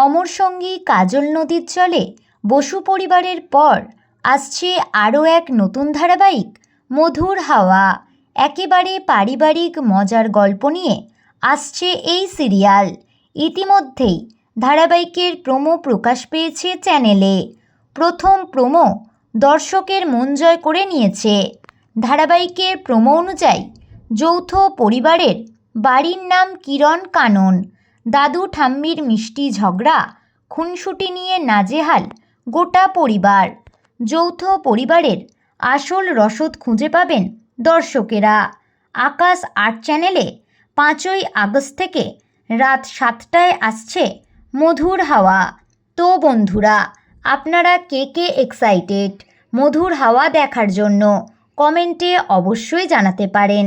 অমর সঙ্গী কাজল নদীর চলে, বসু পরিবারের পর আসছে আরও এক নতুন ধারাবাহিক, মধুর হাওয়া। একেবারে পারিবারিক মজার গল্প নিয়ে আসছে এই সিরিয়াল। ইতিমধ্যেই ধারাবাহিকের প্রোমো প্রকাশ পেয়েছে চ্যানেলে। প্রথম প্রোমো দর্শকের মন জয় করে নিয়েছে। ধারাবাহিকের প্রোমো অনুযায়ী যৌথ পরিবারের বাড়ির নাম কিরণ কানন। দাদু ঠাম্মির মিষ্টি ঝগড়া, খুনসুটি নিয়ে নাজেহাল, গোটা পরিবার। যৌথ পরিবারের আসল রসদ খুঁজে পাবেন দর্শকেরা। আকাশ আট চ্যানেলে পাঁচই আগস্ট থেকে রাত সাতটায় আসছে মধুর হাওয়া। তো বন্ধুরা, আপনারা কে কে এক্সাইটেড মধুর হাওয়া দেখার জন্য কমেন্টে অবশ্যই জানাতে পারেন।